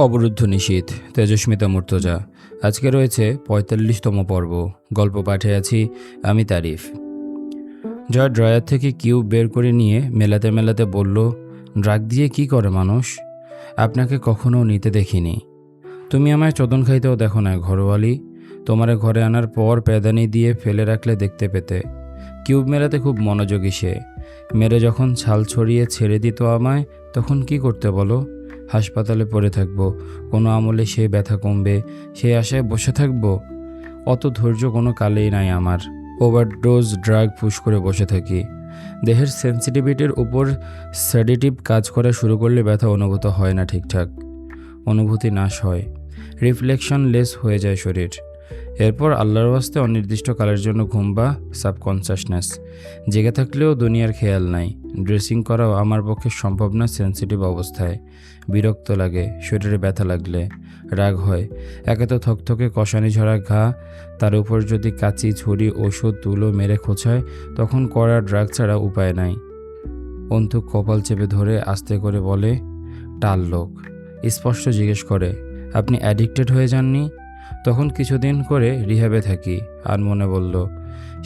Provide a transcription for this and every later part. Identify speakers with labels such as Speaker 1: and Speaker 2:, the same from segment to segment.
Speaker 1: অবরুদ্ধ নিশীথ তেজস্মিতা মূর্তজা। আজকে রয়েছে পঁয়তাল্লিশতম পর্ব। গল্প পাঠে আছি আমি তারিফ। জয় ড্রয়ার থেকে কিউব বের করে নিয়ে মেলাতে মেলাতে বলল ড্রাগ দিয়ে কি করে মানুষ? আপনাকে কখনো নিতে দেখিনি। তুমি আমায় চদন খাইতেও দেখো না, ঘরোয়ালি। তোমারে ঘরে আনার পর প্যাদানি দিয়ে ফেলে রাখলে দেখতে পেতে। কিউব মেলাতে খুব মনোযোগী সে। মেরে যখন ছাল ছড়িয়ে ছেড়ে দিত আমায়, তখন কি করতে বলো? হাসপাতালে পড়ে থাকব। কোনো আমলে সে ব্যথা কমবে, সেই আশায় বসে থাকব? অত ধৈর্য কোনো কালেই নাই আমার। ওভারডোজ ড্রাগ পুশ করে বসে থাকি। দেহের সেন্সিটিভিটির উপর সেডেটিভ কাজ করা শুরু করলে ব্যথা অনুভূত হয় না ঠিকঠাক। অনুভূতি নাশ হয়। রিফ্লেকশন লেস হয়ে যায় শরীর। এরপর আল্লাহর ওয়াস্তে অনির্দিষ্ট কালের জন্য ঘুম বা সাবকনসিয়াসনেস জেগে থাকলেও দুনিয়ার খেয়াল নাই। ড্রেসিং করাও আমার পক্ষে সম্ভব না, সেন্সিটিভ অবস্থায়। বিরক্ত লাগে শরীরে ব্যথা লাগলে রাগ হয়। একে তো থকথকে কষানি ঝরা ঘা, তার উপর যদি কাচি, ছুরি, ওষুধ, তুলো মেরে খোঁচায়, তখন কড়া ড্রাগ ছাড়া উপায় নাই। অন্তু কপাল চেপে ধরে আস্তে করে বলে, টাল লোক। স্পষ্ট জিজ্ঞেস করে, আপনি অ্যাডিক্টেড হয়ে যাননি? তখন কিছুদিন করে রিহ্যাবে থাকি, আর মনে বলল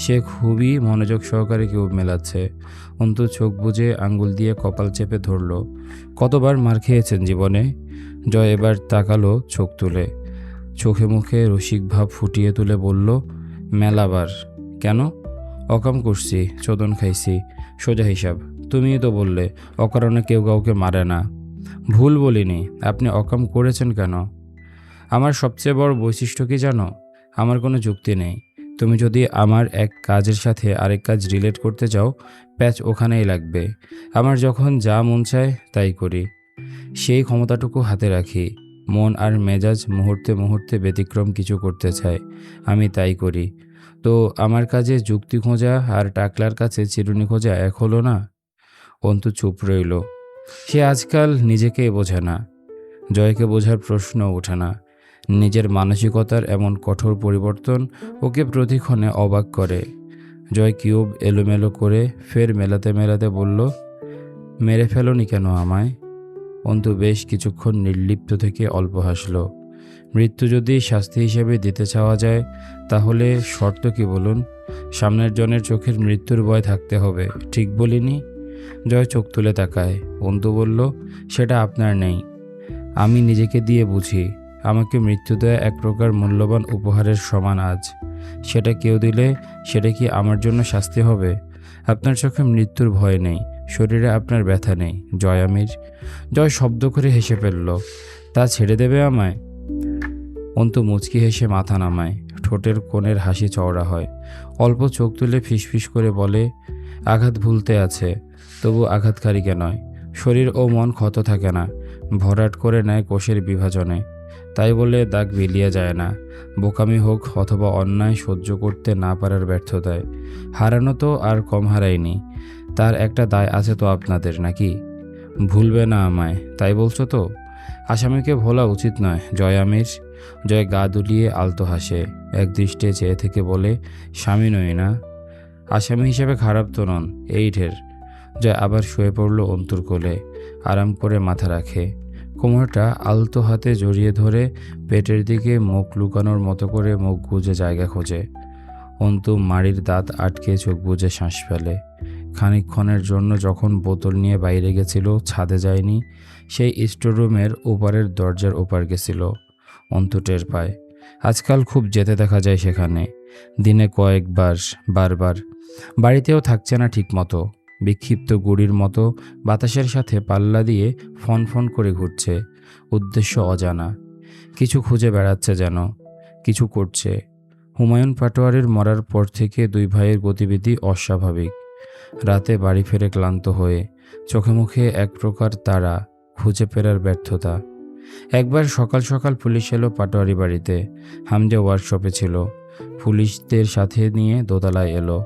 Speaker 1: সে খুবই মনোযোগ সহকারে কেউ মেলাচ্ছে। অন্তু চোখ বুজে আঙ্গুল দিয়ে কপাল চেপে ধরল, কতবার মার খেয়েছেন জীবনে? জয় এবার তাকালো চোখ তুলে। চোখে মুখে রসিক ভাব ফুটিয়ে তুলে বলল, মেলাবার। কেন? অকাম করছি, চোদন খাইছি। সোজা হিসাব, তুমিই তো বললে, অকারণে কেউ কাউকে মারে না। ভুল বলিনি, আপনি অকাম করেছেন কেন? আমার সবচেয়ে বড় বৈশিষ্ট্য কি জানো? আমার কোনো যুক্তি নেই। তুমি যদি আমার এক কাজের সাথে আরেক কাজ রিলেট করতে চাও, প্যাচ ওখানেই লাগবে। আমার যখন যা মন চায় তাই করি। সেই ক্ষমতাটুকু হাতে রাখি। মন আর মেজাজ মুহূর্তে মুহূর্তে ব্যতিক্রম কিছু করতে চায়। আমি তাই করি। তো আমার কাজে যুক্তি খোঁজা আর টাকলার কাছে চিরুনি খোঁজা এক হলো না? অন্তু চুপ রইল। সে আজকাল নিজেকেই বোঝে না। জয়কে বোঝার প্রশ্ন ওঠে না। নিজের মানসিকতার এমন কঠোর পরিবর্তন ওকে প্রতিক্ষণে অবাক করে। জয় কিউব এলোমেলো করে ফের মেলাতে মেলাতে বলল, মেরে ফেলনি কেন আমায়? অন্তু বেশ কিছুক্ষণ নির্লিপ্ত থেকে অল্প হাসল। মৃত্যু যদি শাস্তি হিসেবে দিতে চাওয়া যায়, তাহলে শর্ত কি বলুন? সামনের জনের চোখের মৃত্যুর ভয় থাকতে হবে, ঠিক বলিনি? জয় চোখ তুলে তাকায়। অন্তু বলল, সেটা আপনার নেই। আমি নিজেকে দিয়ে বুঝি। আমাকে মৃত্যু দেয়া এক প্রকার মূল্যবান উপহারের সমান আজ। সেটা কেউ দিলে সেটা কি আমার জন্য শাস্তি হবে? আপনার চোখে মৃত্যুর ভয় নেই, শরীরে আপনার ব্যথা নেই। জয় আমির। জয় শব্দ করে হেসে ফেলল। তা ছেড়ে দেবে আমায়? অন্তু মুচকি হেসে মাথা নামায়। ঠোঁটের কোণের হাসি চওড়া হয়। অল্প চোখ তুলে ফিসফিস করে বলে, আঘাত ভুলতে আছে, তবু আঘাতকারীকে নয়। শরীর ও মন ক্ষত থাকে না। ভরাট করে নেয় কোষের বিভাজনে। তাই বলে দাগ বিলিয়ে যায় না। বোকামি হোক অথবা অন্যায় সহ্য করতে না পারার ব্যর্থতায়। হারানো তো আর কম হারায়নি। তার একটা দায় আছে তো আপনাদের, নাকি? ভুলবে না আমায়, তাই বলছো তো? আসামিকে ভোলা উচিত নয়, জয় আমির। জয় গা দুলিয়ে আলতো হাসে। এক দৃষ্টে চেয়ে থেকে বলে, স্বামী নই না। আসামি হিসেবে খারাপ তো নন, এই ঢের। জয় আবার শুয়ে পড়ল অন্তুর কোলে। আরাম করে মাথা রাখে। কোমরটা আলতো হাতে জড়িয়ে ধরে পেটের দিকে মুখ লুকানোর মতো করে মুখ গুজে জায়গা খোঁজে। অন্তু মাড়ির দাঁত আটকে চোখ বুজে শ্বাস ফেলে। খানিকক্ষণের জন্য যখন বোতল নিয়ে বাইরে গেছিল, ছাদে যায়নি, সেই স্টোররুমের ওপারের দরজার ওপার গেছিল। অন্তু টের পায়, আজকাল খুব যেতে দেখা যায় সেখানে। দিনে কয়েকবার, বারবার। বাড়িতেও থাকছে না ঠিক মতো বিক্ষিপ্ত গুড়ির মতো বাতাসের সাথে পাল্লা দিয়ে ফন ফন করে ঘুরছে। উদ্দেশ্য অজানা। কিছু খুঁজে বেড়াচ্ছে যেন। কিছু করছে। হুমায়ুন পাটোয়ারির মরার পর থেকে দুই ভাইয়ের গতিবিধি অস্বাভাবিক। রাতে বাড়ি ফেরে ক্লান্ত হয়ে চোখে মুখে এক প্রকার তারা, খুঁজে ফেরার ব্যর্থতা। একবার সকাল সকাল পুলিশ এলো পাটোয়ারি বাড়িতে। হামজা ওয়ার্কশপে ছিল। পুলিশদের সাথে নিয়ে দোতলায় এলো।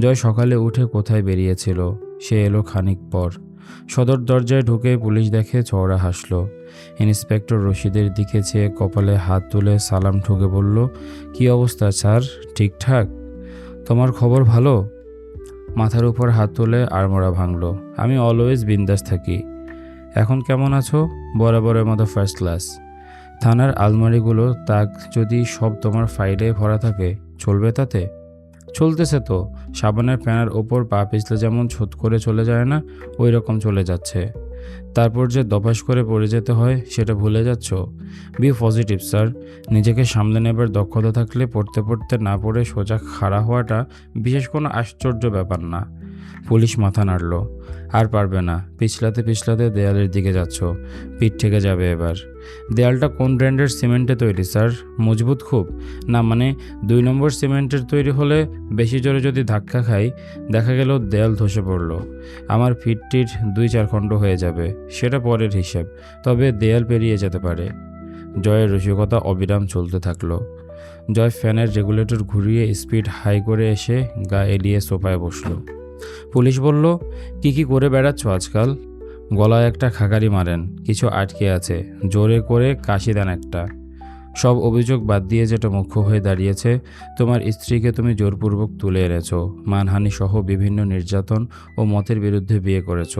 Speaker 1: জয় সকালে উঠে কোথায় বেরিয়েছিল, সে এলো খানিক পর। সদর দরজায় ঢুকে পুলিশ দেখে চওড়া হাসলো। ইন্সপেক্টর রশিদের দিকে চেয়ে কপালে হাত তুলে সালাম ঠুকে বলল, কি অবস্থা স্যার? ঠিকঠাক? তোমার খবর ভালো? মাথার উপর হাত তুলে আড়মোড়া ভাঙলো। আমি অলওয়েজ বিন্দাস থাকি। এখন কেমন আছো? বরাবরের মতো ফার্স্ট ক্লাস। থানার আলমারিগুলো তাক যদি সব তোমার ফাইলে ভরা থাকে, চলবে তাতে? চলতেছে তো, সাবানের প্যানার ওপর পা পিছলে যেমন ছোট করে চলে যায় না ওই রকম চলে যাচ্ছে। তারপর যে দপাস করে পড়ে যেতে হয়, সেটা ভুলে যাচ্ছ? B positive, sir. নিজেকে সামলে নেবার দক্ষতা থাকলে পড়তে পড়তে না পড়ে সোজা খাড়া হওয়াটা বিশেষ কোনো আশ্চর্য ব্যাপার না। পুলিশ মাথা নাড়ল। আর পারবে না, পিছলাতে পিছলাতে দেয়ালের দিকে যাচ্ছ। পিঠ থেকে যাবে এবার। দেয়ালটা কোন ব্র্যান্ডের সিমেন্টে তৈরি, স্যার? মজবুত খুব। না মানে দুই নম্বর সিমেন্টের তৈরি হলে বেশি জোরে যদি ধাক্কা খাই, দেখা গেল দেয়াল ধসে পড়ল। আমার ফিটটির দুই চার খণ্ড হয়ে যাবে, সেটা পরের হিসেব, তবে দেয়াল পেরিয়ে যেতে পারে। জয়ের রসিকতা অবিরাম চলতে থাকল। জয় ফ্যানের রেগুলেটর ঘুরিয়ে স্পিড হাই করে এসে গা এলিয়ে সোফায় বসল। পুলিশ বলল, কি কি করে বেড়াচ্ছ আজকাল? গলায় একটা খাকারি মারেন, কিছু আটকে আছে, জোরে করে কাশি দেন একটা। সব অভিযোগ বাদ দিয়ে যেটা মুখ্য হয়ে দাঁড়িয়েছে, তোমার স্ত্রীকে তুমি জোরপূর্বক তুলে এনেছো মানহানি সহ বিভিন্ন নির্যাতন ও মতের বিরুদ্ধে বিয়ে করেছ,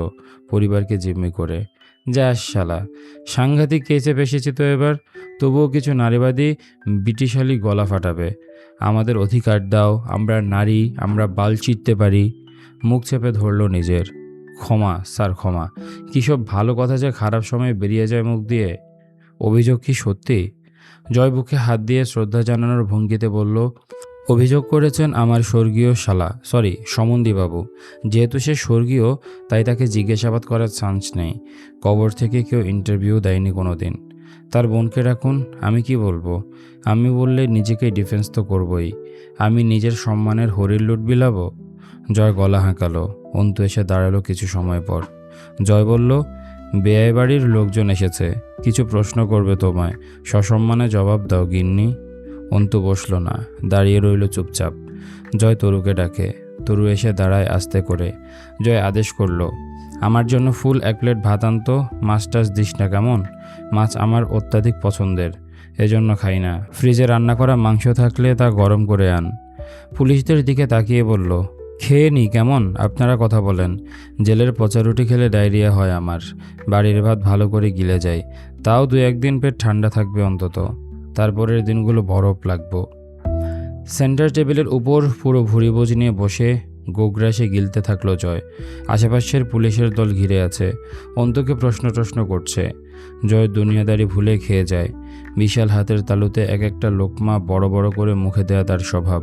Speaker 1: পরিবারকে জিম্মি করে। যা শালা, সাংঘাতিক কেসে ফেসেছি তো এবার, তবুও কিছু নারীবাদী ব্রিটিশালি গলা ফাটাবে। আমাদের অধিকার দাও, আমরা নারী, আমরা বাল চিটতে পারি। মুখ চেপে ধরলো নিজের। ক্ষমা, স্যার, ক্ষমা। কী সব ভালো কথা যে খারাপ সময়ে বেরিয়ে যায় মুখ দিয়ে? অভিযোগ কি সত্যি? জয় বুকে হাত দিয়ে শ্রদ্ধা জানানোর ভঙ্গিতে বলল, অভিযোগ করেছেন আমার স্বর্গীয় শালা, সরি, সমন্দিবাবু। যেহেতু সে স্বর্গীয়, তাই তাকে জিজ্ঞাসাবাদ করার চান্স নেই। কবর থেকে কেউ ইন্টারভিউ দেয়নি কোনো দিন তার বোনকে রাখুন আমি কি বলব? আমি বললে নিজেকে ডিফেন্স তো করবই। আমি নিজের সম্মানের হরির লুট বিলাবো? জয় গলা হাঁকালো। অন্তু এসে দাঁড়াল কিছু সময় পর। জয় বলল বেয়াই বাড়ির লোকজন এসেছে, কিছু প্রশ্ন করবে তোমায়। সসম্মানে জবাব দাও, গিন্নি। অন্তু বসল না, দাঁড়িয়ে রইল চুপচাপ। জয় তরুকে ডাকে। তরু এসে দাঁড়ায় আস্তে করে। জয় আদেশ করল, আমার জন্য ফুল এক প্লেট ভাত আনতো মাছ টাছ দিস না কেমন? মাছ আমার অত্যাধিক পছন্দের, এজন্য খাই না। ফ্রিজে রান্না করা মাংস থাকলে তা গরম করে আন। পুলিশদের দিকে তাকিয়ে বলল খেয়ে নি, কেমন? আপনারা কথা বলেন। জেলের পচা রুটি খেলে ডায়রিয়া হয় আমার। বাড়ির ভাত ভালো করে গিলে যায় তাও দু একদিন পেট ঠান্ডা থাকবে অন্তত। তারপরের দিনগুলো বরফ লাগবো। সেন্টার টেবিলের উপর পুরো ভুড়ি বোঝ নিয়ে বসে গোগ্রাসে গিলতে থাকল জয়। আশেপাশের পুলিশের দল ঘিরে আছে। অন্তকে প্রশ্ন টশ্ন করছে। জয় দুনিয়াদারি ভুলে খেয়ে যায়। বিশাল হাতের তালুতে এক একটা লোকমা বড় বড় করে মুখে দেয়া তার স্বভাব।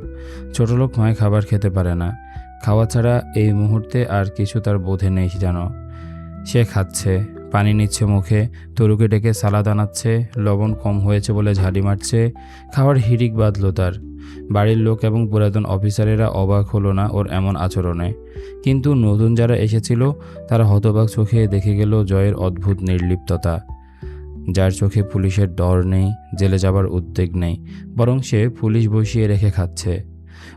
Speaker 1: ছোট লোক মায় খাবার খেতে পারে না। খাওয়া ছাড়া এই মুহূর্তে আর কিছু তার বোধে নেই যেন। সে খাচ্ছে, পানি নিচ্ছে মুখে, তরুকে ডেকে সালাদ আনাচ্ছে, লবণ কম হয়েছে বলে ঝাড়ি মারছে, খাওয়ার হিড়িক বাঁধলো তার। বাড়ির লোক এবং পুরাতন অফিসারেরা অবাক হলো না ওর এমন আচরণে। কিন্তু নতুন যারা এসেছিল, তারা হতবাক চোখে দেখে গেল জয়ের অদ্ভুত নির্লিপ্ততা। যার চোখে পুলিশের ডর নেই, জেলে যাবার উদ্বেগ নেই, বরং সে পুলিশ বসিয়ে রেখে খাচ্ছে।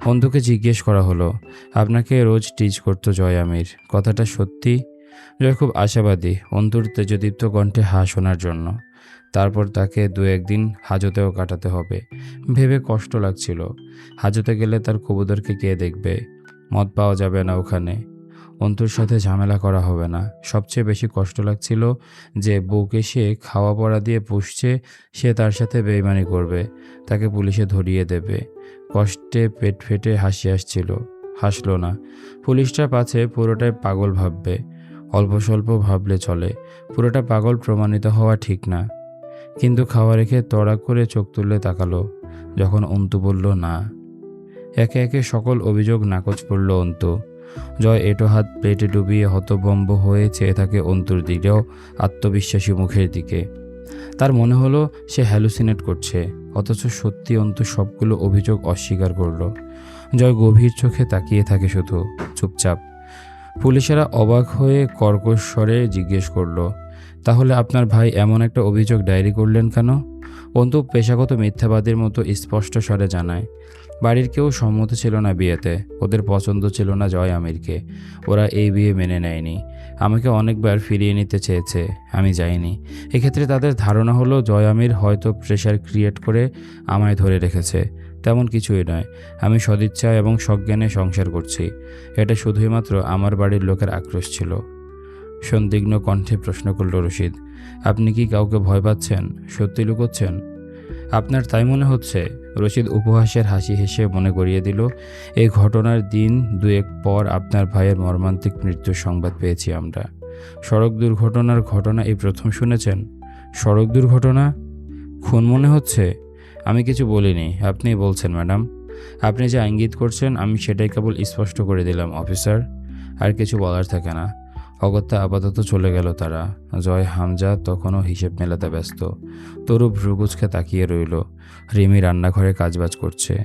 Speaker 1: অন্ধুকে জিজ্ঞেস করা হলো, আপনাকে রোজ টিচ করতো জয় আমির? কথাটা সত্যি? জয় খুব আশাবাদী অন্তুর তেজদীপ্ত কণ্ঠে হা শোনার জন্য। তারপর তাকে দু একদিন হাজতেও কাটাতে হবে। ভেবে কষ্ট লাগছিল। হাজতে গেলে তার কবুতরকে কে দেখবে? মদ পাওয়া যাবে না ওখানে। অন্তুর সাথে ঝামেলা করা হবে না। সবচেয়ে বেশি কষ্ট লাগছিল যে বউকে সে খাওয়া পড়া দিয়ে পুষছে, সে তার সাথে বেইমানি করবে। তাকে পুলিশে ধরিয়ে দেবে। কষ্টে পেট ফেটে হাসি আসছিল। হাসলো না। পুলিশটা পাছে পুরোটাই পাগল ভাববে। অল্প স্বল্প ভাবলে চলে। পুরোটা পাগল প্রমাণিত হওয়া ঠিক না। কিন্তু খাওয়া রেখে তড়া করে চোখ তুলে তাকালো। যখন অন্তু বলল, না। একে একে সকল অভিযোগ নাকচ পড়ল অন্তু। জয় এটো হাত প্লেটে ডুবিয়ে হতভম্ব হয়ে চেয়ে থাকে অন্তুর দিকেও আত্মবিশ্বাসী মুখের দিকে। তার মনে হলো সে হ্যালুসিনেট করছে। অথচ সত্যি অন্ত সবগুলো অভিযোগ অস্বীকার করল। জয় গভীর চোখে তাকিয়ে থাকে শুধু, চুপচাপ। পুলিশেরা অবাক হয়ে কর্কশ স্বরে জিজ্ঞেস করল, তাহলে আপনার ভাই এমন একটা অভিযোগ ডায়েরি করলেন কেন? অন্তু পেশাগত মিথ্যাবাদীর মতো স্পষ্ট স্বরে জানায়, বাড়ির কেউ সম্মত ছিল না বিয়েতে, ওদের পছন্দ ছিল না জয় আমিরকে, ওরা এই বিয়ে মেনে নেয়নি, আমাকে অনেকবার ফিরিয়ে নিতে চেয়েছে, আমি যাইনি। এক্ষেত্রে তাদের ধারণা হলো জয় আমির হয়তো প্রেশার ক্রিয়েট করে আমায় ধরে রেখেছে, তেমন কিছুই নয়, আমি সদিচ্ছা এবং সজ্ঞানে সংসার করছি, এটা শুধুই মাত্র আমার বাড়ির লোকের আক্রোশ ছিল। সন্দিগ্ন কণ্ঠে প্রশ্ন করল রশিদ আপনি কি কাউকে ভয় পাচ্ছেন? সত্যি লুকোচ্ছেন? আপনার তাই মনে হচ্ছে? রশিদ উপহাসের হাসি হেসে মনে করিয়ে দিল, এই ঘটনার দিন দুয়েক পর আপনার ভাইয়ের মর্মান্তিক মৃত্যুর সংবাদ পেয়েছি আমরা। সড়ক দুর্ঘটনার ঘটনা এই প্রথম শুনেছেন? সড়ক দুর্ঘটনা? খুন মনে হচ্ছে? আমি কিছু বলিনি আপনি বলছেন, ম্যাডাম। আপনি যে ইঙ্গিত করছেন, আমি সেটাই কেবল স্পষ্ট করে দিলাম, অফিসার। আর কিছু বলার থাকে না। অগত্যা আপাতত চলে গেল তারা। জয় হামজা তখনও হিসেব মেলাতে ব্যস্ত। তরু ভ্রুগুজকে তাকিয়ে রইল। রিমি রান্নাঘরে কাজবাজ করছে।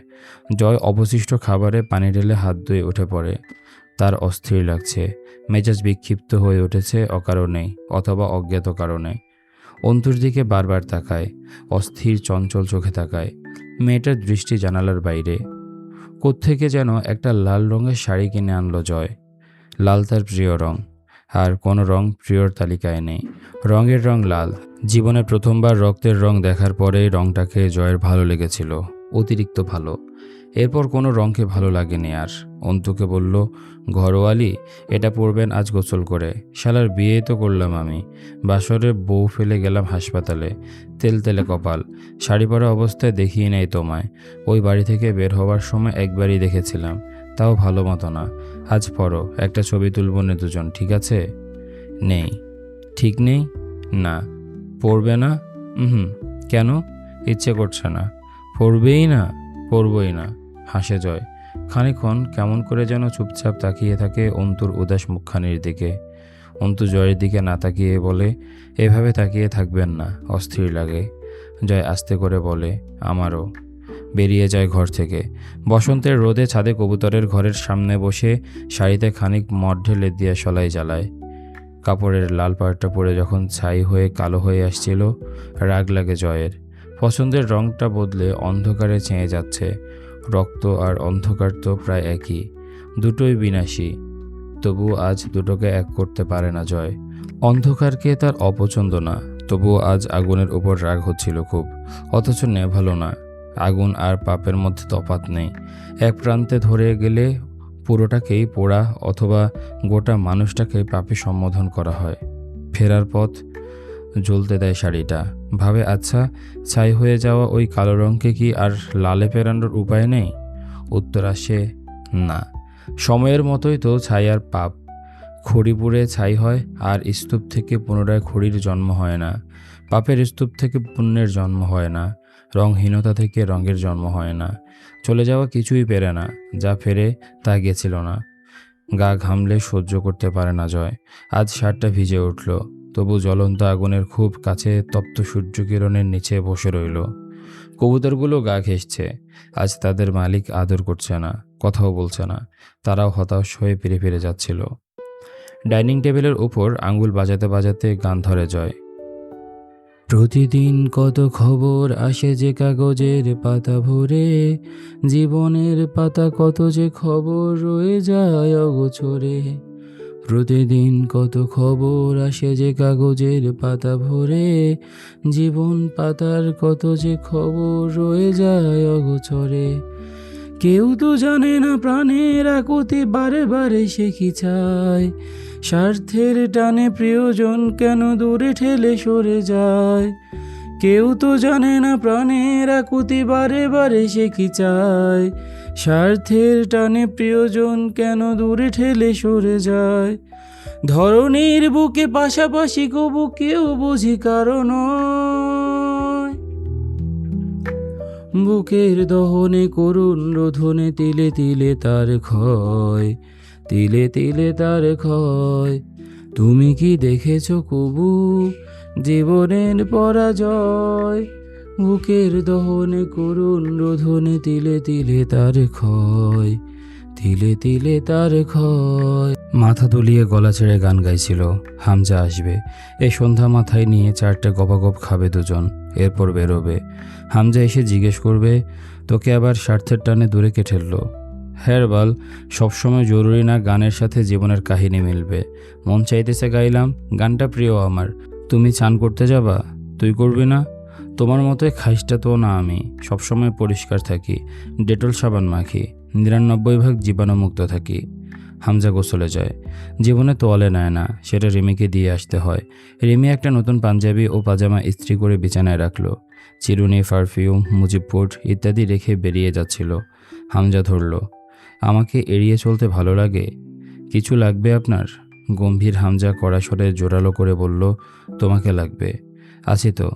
Speaker 1: জয় অবশিষ্ট খাবারে পানি ঢেলে হাত ধুয়ে উঠে পড়ে। তার অস্থির লাগছে। মেজাজ বিক্ষিপ্ত হয়ে উঠেছে অকারণেই অথবা অজ্ঞাত কারণে। অন্তুর দিকে বারবার তাকায়। অস্থির চঞ্চল চোখে তাকায়। মেয়েটার দৃষ্টি জানালার বাইরে। কোত্থেকে যেন একটা লাল রঙের শাড়ি কিনে আনলো জয়। লাল তার প্রিয় রং। আর কোনো রং প্রিয়র তালিকায় নেই। রঙের রং লাল। জীবনে প্রথমবার রক্তের রং দেখার পরেই রংটাকে জয়ের ভালো লেগেছিল, অতিরিক্ত ভালো। এরপর কোনো রঙকে ভালো লাগেনি আর। অন্তুকে বলল, ঘরোয়ালি, এটা পরবেন আজ গোসল করে। শালার বিয়ে তো করলাম আমি। বাসরে বউ ফেলে গেলাম হাসপাতালে। তেল তেলে কপাল। শাড়ি পরা অবস্থায় দেখিয়ে নেই তোমায়। ওই বাড়ি থেকে বের হওয়ার সময় একবারই দেখেছিলাম। তাও ভালো মতো না। আজ পড়ো, একটা ছবি তুলব না দুজন, ঠিক আছে? নেই। ঠিক নেই? না। পড়বে না? হুম কেন? ইচ্ছে করছে না। পড়বেই না? পড়বই না। হাসে জয়। খানিক্ষণ কেমন করে যেন চুপচাপ তাকিয়ে থাকে অন্তুর উদাস মুখখানির দিকে। অন্তু জয়ের দিকে না তাকিয়ে বলে, এভাবে তাকিয়ে থাকবেন না, অস্থির লাগে। জয় আস্তে করে বলে, আমারও। বেরিয়ে যায় ঘর থেকে। বসন্তের রোদে ছাদে কবুতরের ঘরের সামনে বসে শাড়িতে খানিক মদ ঢেলে দিয়ে সলাই জ্বালায়। কাপড়ের লাল পাড়টা পরে যখন ছাই হয়ে কালো হয়ে আসছিল, রাগ লাগে জয়ের। পছন্দের রংটা বদলে অন্ধকারে চেয়ে যাচ্ছে। রক্ত আর অন্ধকার তো প্রায় একই। দুটোই বিনাশী। তবু আজ দুটোকে এক করতে পারে না জয়। অন্ধকারকে তার অপছন্দ না। তবুও আজ আগুনের উপর রাগ হচ্ছিল খুব। অথচ নেভালো না। আগুন আর পাপের মধ্যে তফাত নেই। এক প্রান্তে ধরে গেলে পুরোটাকেই পোড়া অথবা গোটা মানুষটাকে পাপে সম্বোধন করা হয়। ফেরার পথ জ্বলতে দেয় শাড়িটা। ভাবে আচ্ছা ছাই হয়ে যাওয়া ওই কালো রঙকে কি আর লালে ফেরানোর উপায় নেই? উত্তর আসে, না। সময়ের মতোই তো ছাই আর পাপ। খড়ি পুড়ে ছাই হয় আর স্তূপ থেকে পুনরায় খড়ির জন্ম হয় না। পাপের স্তূপ থেকে পুণ্যের জন্ম হয় না। রংহীনতা থেকে রঙের জন্ম হয় না। চলে যাওয়া কিছুই পেরে না, যা ফেরে তা গেছিল না। গা ঘামলে সহ্য করতে পারে না জয়। আজ শার্টটা ভিজে উঠল, তবু জ্বলন্ত আগুনের খুব কাছে তপ্ত সূর্যকিরণের নিচে বসে রইল। কবুতরগুলো গা ঘেঁষছে, আজ তাদের মালিক আদর করছে না, কথাও বলছে না, তারাও হতাশ হয়ে ফিরে ফিরে যাচ্ছিল। ডাইনিং টেবিলের উপর আঙ্গুল বাজাতে বাজাতে গান ধরে জয়। প্রতিদিন কত খবর আসে যে কাগজের পাতা ভরে, জীবনের পাতা কত যে খবর রয়ে যায় অগোছরে। প্রতিদিন কত খবর আসে যে কাগজের পাতা ভরে, জীবন পাতার কত যে খবর রয়ে যায় অগোচরে কেউ তো জানে না প্রাণের আকুতি বারে বারে সে কি চায়। স্বার্থের টানে প্রিয়জন কেন দূরে ঠেলে সরে যায়? কেউ তো জানে না প্রাণের আকুতি বারে বারে সে কি চায়। স্বার্থের টানে প্রিয়জন কেন দূরে ঠেলে সরে যায়? ধরনীর বুকে পাশাপাশি কবু কেউ বুঝি কারণ বুকের দহনে করুণ রোধনে তিলে তিলে তার ক্ষয়, তিলে তিলে তার ক্ষয়। তুমি কি দেখেছ কবু জীবনের পরাজয়? বুকের দহনে করুণ রোধনে তিলে তিলে তার ক্ষয়, তিলে তিলে তার ক্ষয়। মাথা দুলিয়ে গলা ছেড়ে গান গাইছিল, হামজা আসবে। এই সন্ধ্যা মাথায় নিয়ে চারটে গপাগপ খাবে দুজন, এরপর বেরোবে। হামজা এসে জিজ্ঞেস করবে, তোকে আবার স্বার্থের টানে দূরে কে ঠেললো? হেরবাল, সবসময় জরুরি না গানের সাথে জীবনের কাহিনী মিলবে। মন চাইতেছে গাইলাম, গানটা প্রিয় আমার। তুমি চান করতে যাবা? তুই করবি না? তোমার মতোই খাইসটা তো না আমি। সবসময় পরিষ্কার থাকি। ডেটল সাবান মাখি। নিরানব্বই ভাগ জীবাণুমুক্ত থাকি। হামজা গোসলে যায়। জীবনে তোয়ালে নেয় না, সেটা রিমিকে দিয়ে আসতে হয়। রিমি একটা নতুন পাঞ্জাবি ও পাজামা ইস্ত্রি করে বিছানায় রাখল। চিরুনি, পারফিউম মুজিবপুট ইত্যাদি রেখে বেরিয়ে যাচ্ছিল। হামজা ধরল, আমাকে এড়িয়ে চলতে ভালো লাগে? কিছু লাগবে আপনার? গম্ভীর হামজা কড়া জোরালো করে বলল, তোমাকে লাগবে। আছি তো।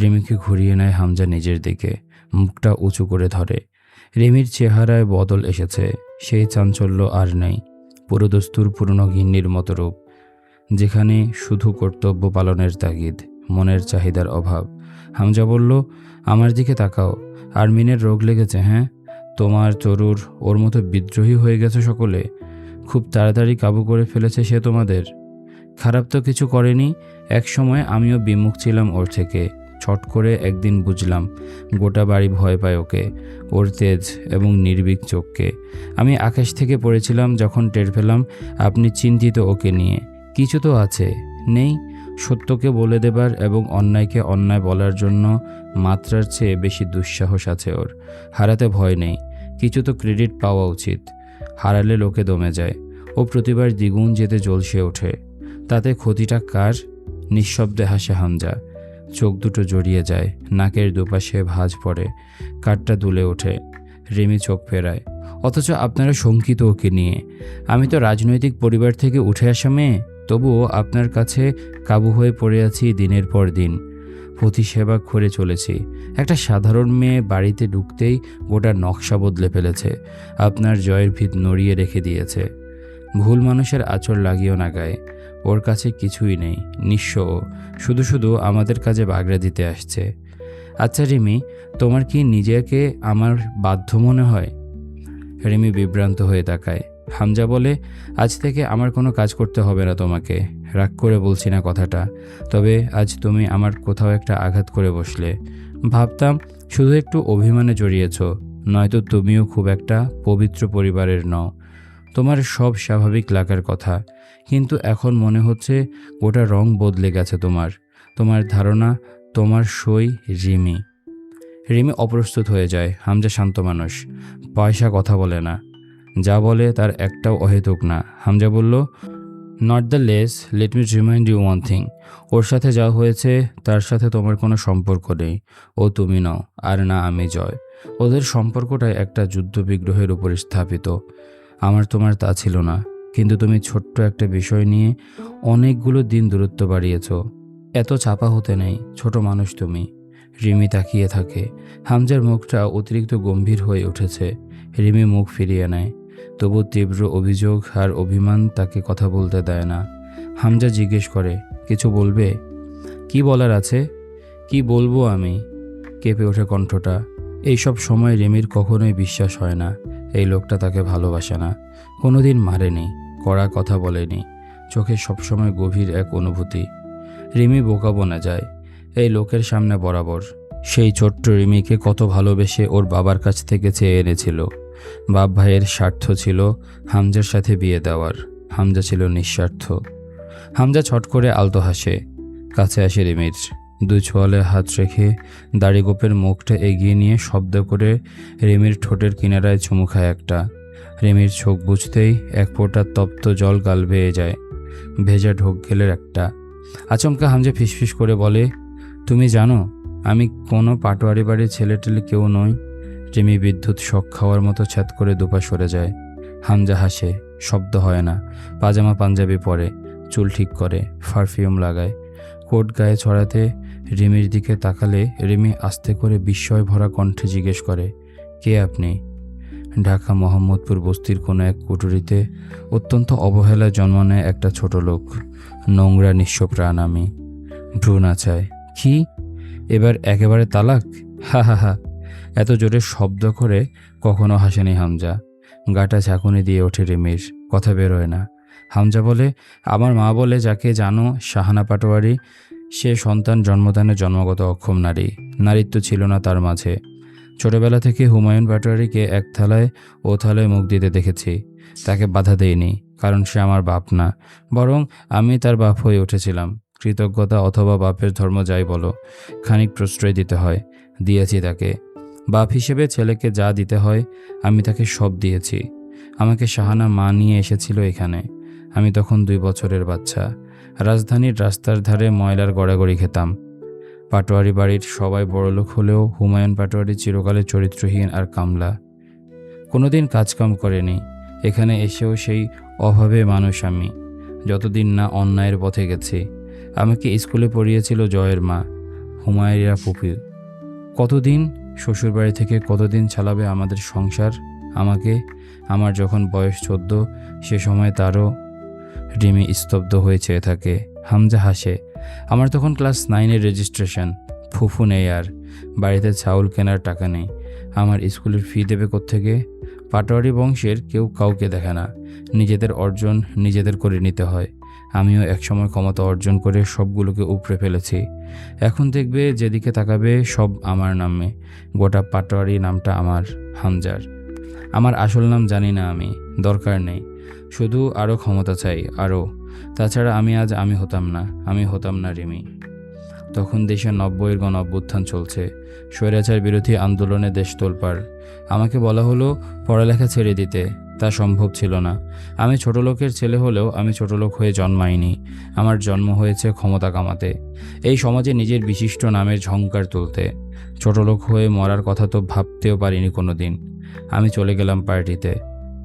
Speaker 1: রিমিকে ঘুরিয়ে নেয় হামজা নিজের দিকে, মুখটা উঁচু করে ধরে। রিমির চেহারায় বদল এসেছে, সেই চাঞ্চল্য আর নেই। পুরোদস্তুর পুরনো ঘিন্নির মতো রূপ যেখানে শুধু কর্তব্য পালনের তাগিদ, মনের চাহিদার অভাব। হামজা বলল, আমার দিকে তাকাও। আরমিনের রোগ লেগেছে হ্যাঁ? তোমার চরুর ওর মতো বিদ্রোহী হয়ে গেছে সকলে। খুব তাড়াতাড়ি কাবু করে ফেলেছে সে তোমাদের। খারাপ তো কিছু করেনি। এক সময় আমিও বিমুখ ছিলাম ওর থেকে। ছট করে একদিন বুঝলাম, গোটা বাড়ি ভয় পায় ওকে, ওর তেজ এবং নির্ভীক চোখকে। আমি আকাশ থেকে পড়েছিলাম, যখন টের পেলাম আপনি চিন্তিত ওকে নিয়ে। কিছু তো আছে, নেই, সত্যকে বলে দেবার এবং অন্যায়কে অন্যায় বলার জন্য মাত্রার চেয়ে বেশি দুঃসাহস আছে ওর। হারাতে ভয় নেই, কিছু তো ক্রেডিট পাওয়া উচিত। হারালে লোকে দমে যায়, ও প্রতিবার দ্বিগুণ যেতে জ্বলসে ওঠে। তাতে ক্ষতিটা কার? নিঃশব্দে হাসে হামজা। চোখ দুটো জড়িয়ে যায়, নাকের দুপাশে ভাঁজ পড়ে, কাঠটা দুলে ওঠে, রিমি চোখ ফেরায়। অথচ আপনারা শঙ্কিত ওকে নিয়ে। আমি তো রাজনৈতিক পরিবার থেকে উঠে আসা মেয়ে, তবুও আপনার কাছে কাবু হয়ে পড়ে আছি দিনের পর দিন। প্রতি সেবা করে চলেছি। একটা সাধারণ মেয়ে বাড়িতে ঢুকতেই গোটা নকশা বদলে ফেলেছে। আপনার জয়ের ভিত নড়িয়ে রেখে দিয়েছে। ভুল মানুষের আচর লাগিও না গায়ে। ওর কাছে কিছুই নেই, নিঃস্ব। শুধু শুধু আমাদের কাজে বাগড়া দিতে আসছে। আচ্ছা রিমি, তোমার কি নিজেকে আমার বাধ্য মনে হয়? রিমি বিভ্রান্ত হয়ে তাকায়। হামজা বলে, আজ থেকে আমার কোনো কাজ করতে হবে না তোমাকে। রাগ করে বলছি না কথাটা। তবে আজ তুমি আমার কোথাও একটা আঘাত করে বসলে। ভাবতাম, শুধু একটু অভিমানে জড়িয়েছ, নয়তো তুমিও খুব একটা পবিত্র পরিবারের নও। তোমার সব স্বাভাবিক লাগার কথা। কিন্তু এখন মনে হচ্ছে গোটা রং বদলে গেছে তোমার। তোমার ধারণা, তোমার সই রিমি। রিমি অপ্রস্তুত হয়ে যায়, হামজা শান্ত মানুষ। পয়সা কথা বলে না। যা বলে তার একটাও অহেতুক না। হামজা বলল not the less let me remind you one thing ওর সাথে যা হয়েছে, তার সাথে তোমার কোনো সম্পর্ক নেই। ও তুমি নও, আর না আমি জয়। ওদের সম্পর্কটাই একটা যুদ্ধ বিগ্রহের উপর স্থাপিত। আমার তোমার তা ছিল না। কিন্তু তুমি ছোট্ট একটা বিষয় নিয়ে অনেকগুলো দিন দূরত্ব বাড়িয়েছ। এত চাপা হতে নেই, ছোট মানুষ তুমি। রিমি তাকিয়ে থাকে। হামজার মুখটা অতিরিক্ত গম্ভীর হয়ে উঠেছে। রিমি মুখ ফিরিয়ে নেয়। তবু তীব্র অভিযোগ আর অভিমান তাকে কথা বলতে দেয় না। হামজা জিজ্ঞেস করে, কিছু বলবে? কি বলার আছে? কি বলব আমি? কেঁপে ওঠে কণ্ঠটা। এইসব সময় রিমির কখনোই বিশ্বাস হয় না। এই লোকটা তাকে ভালোবাসে না। কোনোদিন মারেনি, কড়া কথা বলেনি। চোখে সবসময় গভীর এক অনুভূতি। রিমি বোকা বনে যায়। এই লোকের সামনে বরাবর। সেই ছোট্ট রিমিকে কত ভালোবেসে ওর বাবার কাছ থেকে চেয়ে এনেছিল। বাপ ভাইয়ের স্বার্থ ছিল হামজার সাথে বিয়ে দেওয়ার। হামজা ছিল নিঃস্বার্থ। হামজা ছট করে আলতো হাসে। কাছে আসে রিমির। দুই ছোয়ালে হাত রেখে দাড়িগোপের মুখটা এগিয়ে নিয়ে শব্দ করে রেমির ঠোঁটের কিনারায় চুমু খায় একটা। রেমির চোখ বুঝতেই এক ফোঁটা তপ্ত জল গাল বেয়ে যায়। ভেজা ঢোক গেলের একটা। আচমকা হামজা ফিসফিস করে বলে, তুমি জানো, আমি কোনো পাটোয়ারি বাড়ির ছেলে টেলে কেউ নই রেমি বিদ্যুৎ শখ খাওয়ার মতো ছাদ করে দুপা সরে যায়। হামজা হাসে, শব্দ হয় না। পাজামা পাঞ্জাবি পরে, চুল ঠিক করে, পারফিউম লাগায়। কোট গায়ে ছড়াতে রিমির দিকে তাকালে রিমি আস্তে করে বিস্ময় ভরা কণ্ঠে জিজ্ঞেস করে, কে আপনি? ঢাকা মোহাম্মদপুর বস্তির কোনো এক কুটুরিতে অত্যন্ত অবহেলায় জন্ম নেয় একটা ছোট লোক, নোংরা নিঃস্ব প্রাণ আমি। ভ্রু নাচায়, কি? এবার একেবারে তালাক? হা হা হা। এত জোরে শব্দ করে কখনো হাসেনি হামজা। গাটা ঝাঁকুনি দিয়ে ওঠে রিমির, কথা বেরোয় না। হামজা বলে, আমার মা বলে যাকে জানো, শাহানা পাটোয়ারি সে সন্তান জন্মদানে জন্মগত অক্ষম নারী। নারীত্ব ছিল না তার মাঝে। ছোটবেলা থেকে হুমায়ুন পাটোয়ারিকে এক থালায় ও থালায় মুখ দিতে দেখেছি। তাকে বাধা দেয়নি কারণ সে আমার বাপ না। বরং আমি তার বাপ হয়ে উঠেছিলাম। কৃতজ্ঞতা অথবা বাপের ধর্ম যাই বলো, খানিক প্রশ্রয় দিতে হয়, দিয়েছি তাকে। বাপ হিসেবে ছেলেকে যা দিতে হয়, আমি তাকে সব দিয়েছি। আমাকে শাহানা মা নিয়ে এসেছিল এখানে। আমি তখন দুই বছরের বাচ্চা। রাজধানীর রাস্তার ধারে ময়লার গড়াগড়ি খেতাম। পাটোয়ারি বাড়ির সবাই বড়লোক হলেও হুমায়ুন পাটোয়ারি চিরকালে চরিত্রহীন আর কামলা। কোনোদিন কাজকাম করেনি। এখানে এসেও সেই অভাবে মানুষ আমি। যতদিন না অন্যায়ের পথে গেছি। আমাকে স্কুলে পড়িয়েছিল জয়ের মা হুমায়ুরা পুপি কতদিন শ্বশুরবাড়ি থেকে কতদিন চালাবে আমাদের সংসার? আমাকে, আমার যখন বয়স চোদ্দ, সে সময় তারও রিমি স্তব্ধ হয়ে চেয়ে থাকে। হামজা হাসে, আমার তখন ক্লাস নাইনের রেজিস্ট্রেশন। ফুফু নেই আর। বাড়িতে চাউল কেনার টাকা নেই। আমার স্কুলের ফি দেবে কোত্থেকে? পাটোয়ারি বংশের কেউ কাউকে দেখে না। নিজেদের অর্জন নিজেদের করে নিতে হয়। আমিও একসময় ক্ষমতা অর্জন করে সবগুলোকে উপড়ে ফেলেছি। এখন দেখবে যেদিকে তাকাবে সব আমার নামে। গোটা পাটোয়ারি নামটা আমার, হামজার। আমার আসল নাম জানি না আমি, দরকার নেই। শুধু আরও ক্ষমতা চাই আরও তাছাড়া আমি আজ আমি হতাম না, আমি হতাম না, রিমি। তখন দেশে নব্বইয়ের গণ অভ্যুত্থান চলছে, স্বৈরাচার বিরোধী আন্দোলনে দেশ তোলপাড়। আমাকে বলা হলো, পড়ালেখা ছেড়ে দিতে, তা সম্ভব ছিল না। আমি ছোট লোকের ছেলে হলেও আমি ছোট লোক হয়ে জন্মাইনি, আমার জন্ম হয়েছে ক্ষমতা কামাতে। এই সমাজে নিজের বিশিষ্ট নামের ঝংকার তুলতে। ছোট লোক হয়ে মরার কথা তো ভাবতেও পারিনি কোনো দিন আমি চলে গেলাম পার্টিতে।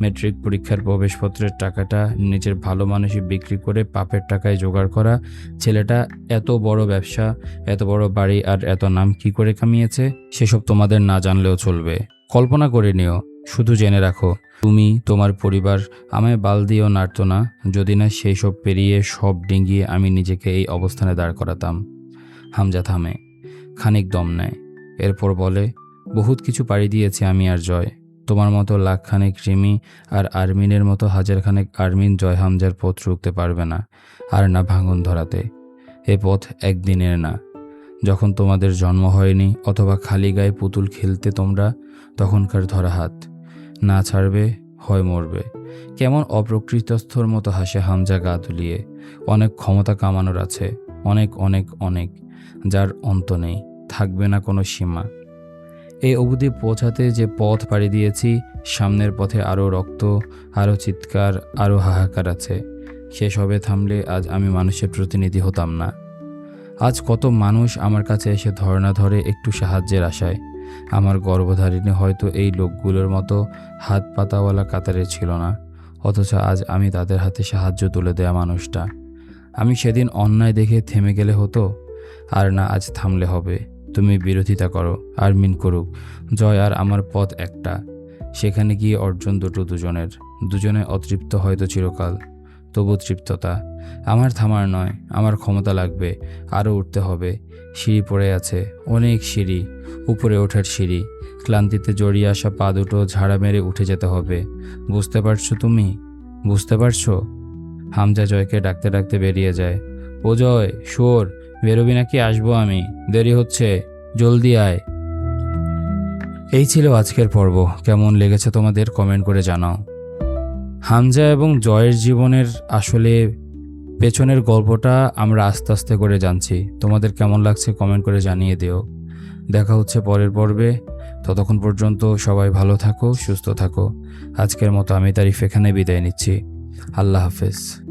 Speaker 1: মেট্রিক পরীক্ষার প্রবেশপত্রের টাকাটা নিজের ভালো মানুষই বিক্রি করে পাপের টাকায় জোগাড় করা। ছেলেটা এত বড় ব্যবসা, এত বড় বাড়ি আর এত নাম কি করে কামিয়েছে? সেসব তোমাদের না জানলেও চলবে। কল্পনা করে নিও, শুধু জেনে রাখো, তুমি, তোমার পরিবার আমায় বাল দিয়েও নাড়ত না, যদি না সেই সব পেরিয়ে সব ডিঙ্গিয়ে আমি নিজেকে এই অবস্থানে দাঁড় করাতাম। হামজা থামে, খানিক দম নেয়, এরপর বলে, বহুত কিছু পাড়ি দিয়েছি আমি আর জয়। তোমার মতো লাখখানেক রিমি আর আরমিনের মতো হাজারখানেক আরমিন জয় হামজার পথ রুখতে পারবে না, আর না ভাঙন ধরাতে। এ পথ একদিনের না। যখন তোমাদের জন্ম হয়নি অথবা খালি গায়ে পুতুল খেলতে তোমরা, তখনকার ধরা হাত। না ছাড়বে, হয় মরবে। কেমন অপ্রকৃতস্থর মতো হাসে হামজা গা তুলিয়ে অনেক ক্ষমতা কামানোর আছে, অনেক অনেক অনেক, যার অন্ত নেই, থাকবে না কোনো সীমা। এই অবধি পৌঁছাতে যে পথ পাড়ি দিয়েছি, সামনের পথে আরও রক্ত, আরও চিৎকার, আরও হাহাকার আছে। সেসবে থামলে আজ আমি মানুষের প্রতিনিধি হতাম না। আজ কত মানুষ আমার কাছে এসে ধর্ণা ধরে একটু সাহায্যের আশায়। আমার গর্ভধারিণী হয়তো এই লোকগুলোর মতো হাত পাতাওয়ালা কাতারে ছিল না, অথচ আজ আমি তাদের হাতে সাহায্য তুলে দেয়া মানুষটা। আমি সেদিন অন্যায় দেখে থেমে গেলে হতো, আর না আজ থামলে হবে। তুমি বিরোধিতা করো আর মিন করুক, জয় আর আমার পথ একটা। সেখানে গিয়ে অর্জন দুটো দুজনের, দুজনে অতৃপ্ত হয়তো চিরকাল, তবু তৃপ্ততা। আমার থামার নয়, আমার ক্ষমতা লাগবে আরও উঠতে হবে। সিঁড়ি পড়ে আছে, অনেক সিঁড়ি, উপরে ওঠার সিঁড়ি, ক্লান্তিতে জড়িয়ে আসা পা দুটো ঝাড়া মেরে উঠে যেতে হবে। বুঝতে পারছ তুমি? বুঝতে পারছ? হামজা জয়কে ডাকতে ডাকতে বেরিয়ে যায়। ও জয়, শোর! বেরোবি নাকি আসব আমি? দেরি হচ্ছে, জলদি আয়। এই ছিল আজকের পর্ব। কেমন লেগেছে তোমাদের কমেন্ট করে জানাও। হামজা এবং জয়ের জীবনের আসলে পেছনের গল্পটা আমরা আস্তে আস্তে করে জানছি। তোমাদের কেমন লাগছে কমেন্ট করে জানিয়ে দিও। দেখা হচ্ছে পরের পর্বে। ততক্ষণ পর্যন্ত সবাই ভালো থাকো, সুস্থ থাকো। আজকের মতো আমি তারিফ এখানে বিদায় নিচ্ছি। আল্লাহ হাফেজ।